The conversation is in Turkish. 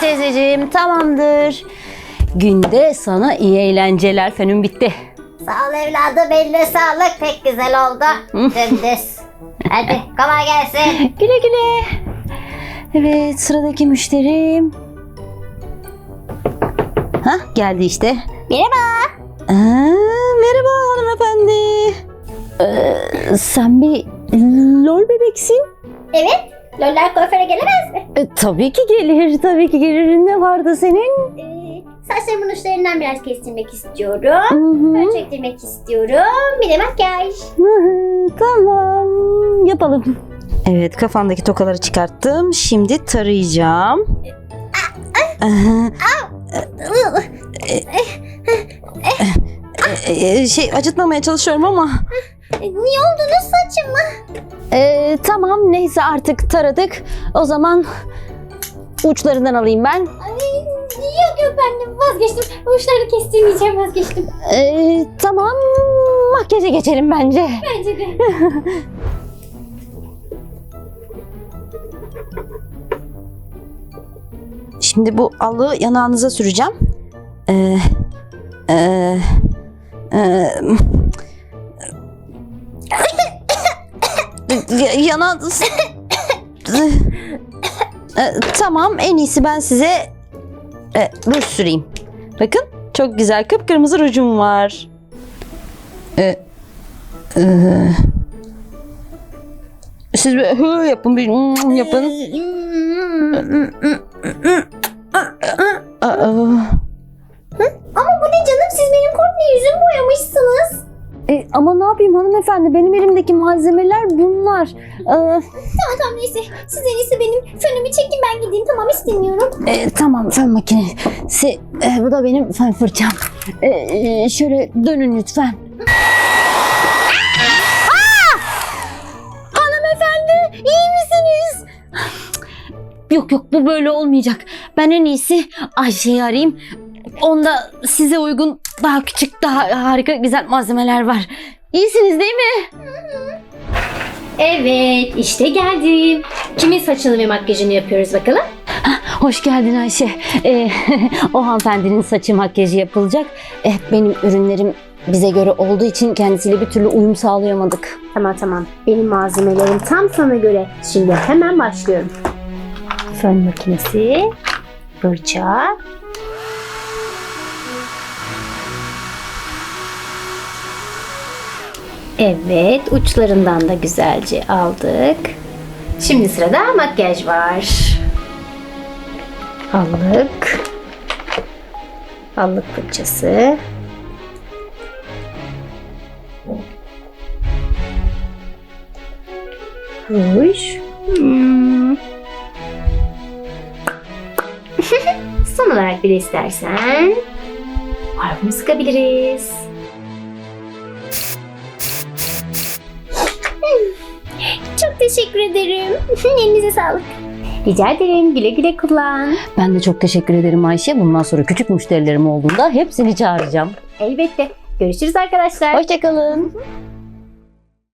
teyzeciğim tamamdır. Günde sana iyi eğlenceler. Fenüm bitti. Sağ ol evladım eline sağlık pek güzel oldu. Dümdüz. Hadi kolay gelsin. Güle güle. Evet sıradaki müşterim. Hah geldi işte. Merhaba. Aa, merhaba hanımefendi. Ee, sen bir lol bebeksin. Evet. Loller kuaföre gelemez mi? E, tabii ki gelir, tabii ki gelir. Ne vardı senin? Ee, saçlarımın uçlarından biraz kestirmek istiyorum. hı. Fön çektirmek istiyorum. Bir de makyaj. Tamam, yapalım. Evet, kafandaki tokaları çıkarttım. Şimdi tarayacağım. Aha. E, e, şey acıtmamaya çalışıyorum ama. E, Niye oldunuz saçımı? E, tamam, neyse artık taradık. O zaman uçlarından alayım ben. Ay, yok yok ben vazgeçtim. Uçlarını kestirmeyeceğim vazgeçtim. E, tamam, makyaja geçelim bence. Bence de. Şimdi bu alı yanağınıza süreceğim. Ee, ee, ee, Ya- yanağınız... Ee, tamam en iyisi ben size e, ruj süreyim. Bakın çok güzel kıpkırmızı rujum var. Ee, ee, siz bir hı yapın bir yapın. Aa, yapayım hanımefendi benim elimdeki malzemeler bunlar. Ee, Tamam tamam neyse. Siz en iyisi benim fönümü çekin ben gideyim tamam istemiyorum. e, tamam fön makinesi. E, bu da benim fön fırçam. E, e, şöyle dönün lütfen. Aa! Hanımefendi iyi misiniz? Yok yok bu böyle olmayacak. Ben en iyisi Ayşe'yi arayayım. Onda size uygun daha küçük daha harika güzel malzemeler var. İyisiniz değil mi? Evet, işte geldim. Kimin saçını ve makyajını yapıyoruz bakalım? Hoş geldin Ayşe. Ee, o hanımefendinin saçı makyajı yapılacak. Eh, benim ürünlerim bize göre olduğu için kendisiyle bir türlü uyum sağlayamadık. Tamam tamam. Benim malzemelerim tam sana göre. Şimdi hemen başlıyorum. Fön makinesi, fırça, Evet, uçlarından da güzelce aldık. Şimdi sırada makyaj var. Allık. Allık fırçası. Ruj. Hmm. Son olarak bir de istersen parfüm sıkabiliriz. Teşekkür ederim. Elinize sağlık. Rica ederim. Güle güle kullan. Ben de çok teşekkür ederim Ayşe. Bundan sonra küçük müşterilerim olduğunda hepsini çağıracağım. Elbette. Görüşürüz arkadaşlar. Hoşçakalın.